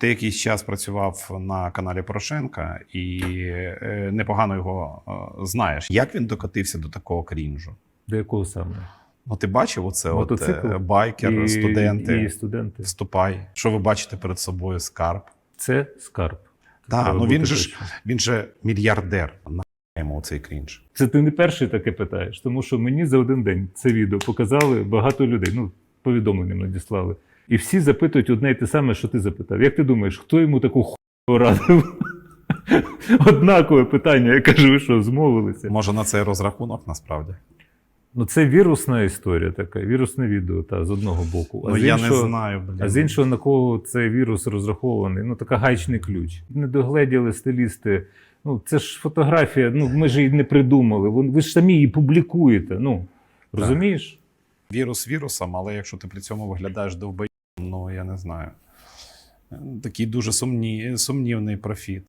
Ти якийсь час працював на каналі Порошенка і е, непогано його е, знаєш. Як він докотився до такого крінжу? До якого саме? Ну, ти бачив оце Мотоцикл? е, байкер, І- студенти, І студенти. вступай. Що ви бачите перед собою скарб? Це скарб. Так, ну він же ж він же мільярдер. На йому цей крінж. Це ти не перший таке питаєш, тому що мені за один день це відео показали багато людей. Ну, повідомленням надіслали. І всі запитують одне і те саме, що ти запитав. Як ти думаєш, хто йому таку хуйню радив? Однакове питання. Я кажу, ви що, змовилися? Може на цей розрахунок насправді? Ну, це вірусна історія така, вірусне відео, та, з одного боку. ну з я іншого- не знаю. Блін. А з іншого, на кого цей вірус розрахований, ну така гайчний ключ. Не догледіли стилісти. Ну, це ж фотографія, ну ми ж її не придумали. Ви ж самі її публікуєте. Ну розумієш? Вірус вірусом, але якщо ти при цьому виглядаєш довбоєм, ну я не знаю. Такий дуже сумні, сумнівний профіт.